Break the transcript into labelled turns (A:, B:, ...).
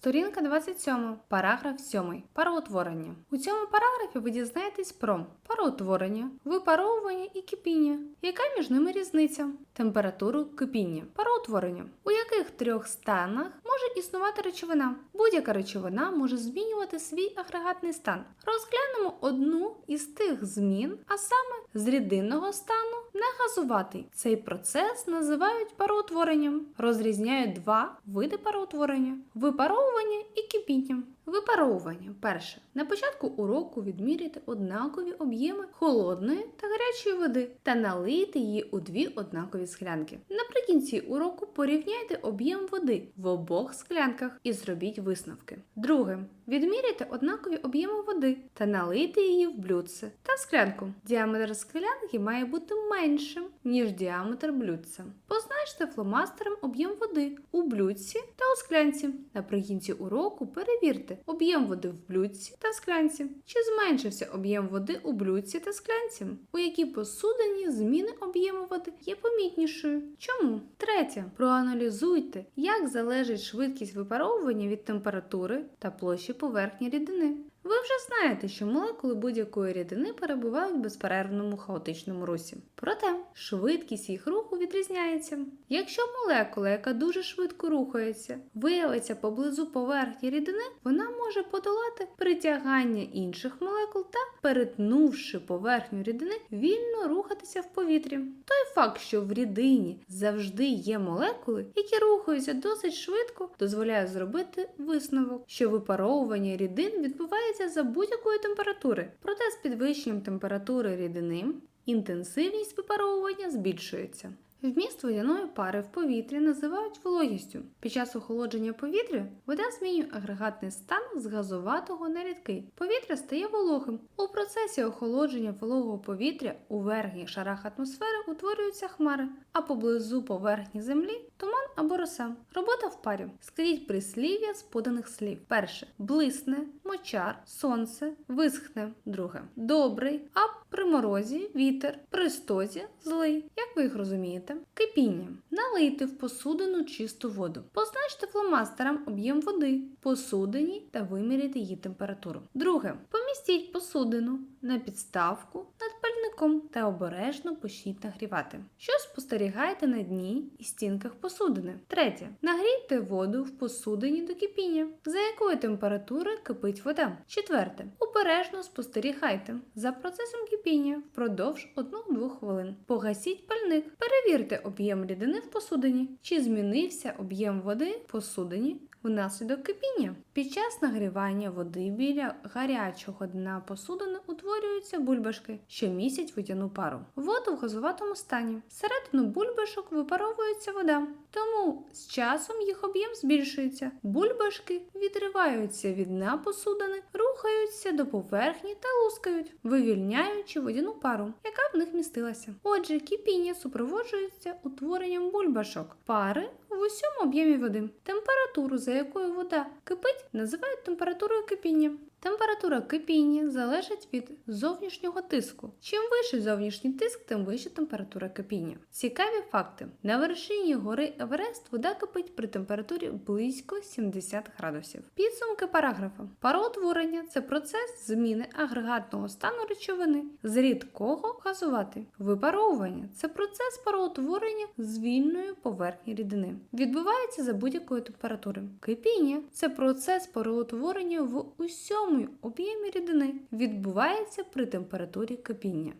A: Сторінка 27, параграф 7. Пароутворення. У цьому параграфі ви дізнаєтесь про пароутворення, випаровування і кипіння. Яка між ними різниця? Температуру кипіння. Пароутворення. У яких трьох станах може існувати речовина? Будь-яка речовина може змінювати свій агрегатний стан. Розглянемо одну із тих змін, а саме з рідинного стану на газуватий. Цей процес називають пароутворенням. Розрізняють два види пароутворення: випаровування і кипіння. Випаровування. Перше. На початку уроку відміряйте однакові об'єми холодної та гарячої води та налийте її у дві однакові склянки. Наприкінці уроку порівняйте об'єм води в обох склянках і зробіть висновки. Друге. Відміряйте однакові об'єми води та налийте її в блюдце та склянку. Діаметр склянки має бути меншим, ніж діаметр блюдця. Позначте фломастером об'єм води у блюдці та у склянці. Наприкінці уроку перевірте об'єм води в блюдці та склянці. Чи зменшився об'єм води у блюдці та склянці? У якій посудині зміни об'єму води є помітнішою? Чому? Третє. Проаналізуйте, як залежить швидкість випаровування від температури та площі поверхні рідини. Ви вже знаєте, що молекули будь-якої рідини перебувають в безперервному хаотичному русі. Проте швидкість їх руху відрізняється. Якщо молекула, яка дуже швидко рухається, виявиться поблизу поверхні рідини, вона може подолати притягання інших молекул та, перетнувши поверхню рідини, вільно рухатися в повітрі. Той факт, що в рідині завжди є молекули, які рухаються досить швидко, дозволяє зробити висновок, що випаровування рідин відбувається за будь-якої температури. Проте з підвищенням температури рідини інтенсивність випаровування збільшується. Вміст водяної пари в повітрі називають вологістю. Під час охолодження повітря вода змінює агрегатний стан з газоватого на рідкий. Повітря стає вологим. У процесі охолодження вологого повітря у верхніх шарах атмосфери утворюються хмари, а поблизу поверхні землі туман або роса. Робота в парі. Складіть прислів'я з поданих слів. Перше блисне, мочар, сонце, висхне. Друге добрий, а при морозі вітер, при стозі злий. Як ви їх розумієте? Кипіння. Налийте в посудину чисту воду. Позначте фломастером об'єм води посудині та виміряйте її температуру. Друге. Помістіть посудину на підставку над пальником та обережно почніть нагрівати. Що спостерігаєте на дні і стінках посудини? Третє. Нагрійте воду в посудині до кипіння. За якої температури кипить вода? Четверте. Обережно спостерігайте за процесом кипіння впродовж 1-2 хвилин. Погасіть пальник. Перевірте об'єм рідини в посудині. Чи змінився об'єм води в посудині внаслідок кипіння? Під час нагрівання води біля гарячого дна посудини утворюються бульбашки, що містять водяну пару. Воду в газуватому стані. Всередину бульбашок випаровується вода, тому з часом їх об'єм збільшується. Бульбашки відриваються від дна посудини, рухаються до поверхні та лускають, вивільняючи водяну пару, яка в них містилася. Отже, кипіння супроводжується утворенням бульбашок, пари в усьому об'ємі води. Температуру, за якою вода кипить, називають температурою кипіння. Температура кипіння залежить від зовнішнього тиску. Чим вищий зовнішній тиск, тим вища температура кипіння. Цікаві факти: на вершині гори Еверест вода кипить при температурі близько 70 градусів. Підсумки параграфа. Пароутворення це процес зміни агрегатного стану речовини з рідкого газувати. Випаровування це процес пароутворення з вільної поверхні рідини. Відбувається за будь-якої температури. Кипіння це процес пароутворення в усьому об'ємі рідини. Відбувається при температурі кипіння.